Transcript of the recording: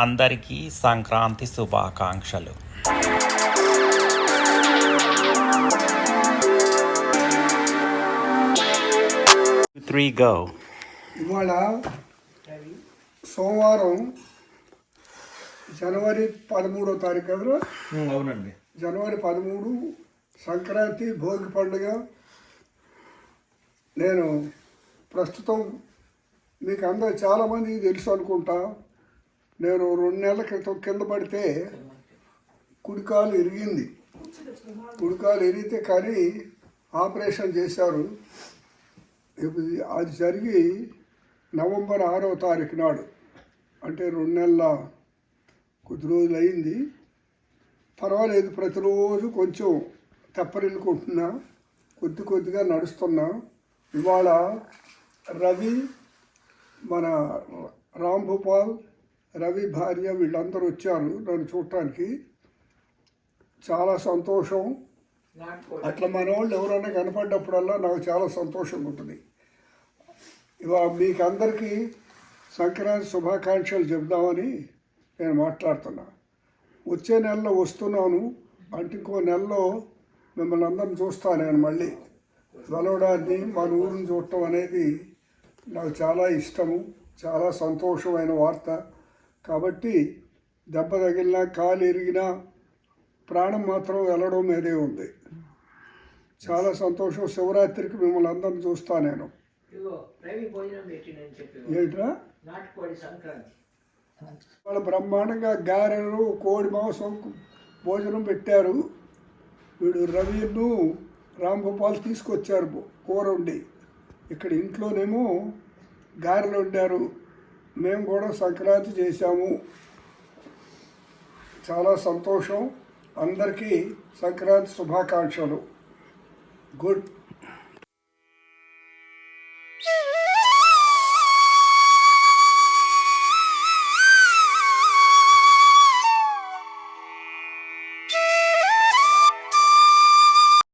అందరికీ సంక్రాంతి శుభాకాంక్షలు. Three go ఇవాళ సోమవారం జనవరి పదమూడో తారీఖు కదా అవునండి. జనవరి పదమూడు సంక్రాంతి భోగి పండుగ. నేను ప్రస్తుతం మీకు అందరూ చాలామంది తెలుసు అనుకుంటా. నేను రెండు నెలల క్రితం కింద పడితే కుడికాలు ఇరిగింది. కుడికాలు ఇరిగితే కానీ ఆపరేషన్ చేశారు. అది జరిగి నవంబర్ ఆరో తారీఖు నాడు. అంటే రెండు నెలల కొద్ది రోజులు అయింది. పర్వాలేదు ప్రతిరోజు కొంచెం తెప్పరిల్లుకుంటున్నా కొద్ది కొద్దిగా నడుస్తున్నా. ఇవాళ రవి మన రాంభూపాల్ రవి భార్య వీళ్ళందరూ వచ్చారు నన్ను చూడటానికి. చాలా సంతోషం. అట్లా మన వాళ్ళు ఎవరైనా కనపడ్డప్పుడల్లా నాకు చాలా సంతోషంగా ఉంటుంది. ఇవాళ మీకు అందరికీ సంక్రాంతి శుభాకాంక్షలు చెబుదామని నేను మాట్లాడుతున్నా. వచ్చే నెలలో వస్తున్నాను. అంటే ఇంకో నెలలో మిమ్మల్ని అందరిని చూస్తాను నేను మళ్ళీ. వెలవడాన్ని మన ఊరిని చూడటం అనేది నాకు చాలా ఇష్టము. చాలా సంతోషమైన వార్త. కాబట్టి దెబ్బ తగిలినా కాలు ఎరిగినా ప్రాణం మాత్రం వెళ్ళడం మీదే ఉంది. చాలా సంతోషం. శివరాత్రికి మిమ్మల్ని అందరిని చూస్తా నేను. ఏంట్రా? వాళ్ళ బ్రహ్మాండంగా గారెలు కోడి మాంసం భోజనం పెట్టారు. వీడు రవిను రాంగోపాల్ తీసుకొచ్చారు కూర వండి. ఇక్కడ ఇంట్లోనేమో గారెలు వండారు. మేము కూడా సంక్రాంతి చేశాము. చాలా సంతోషం. అందరికీ సంక్రాంతి శుభాకాంక్షలు. గుడ్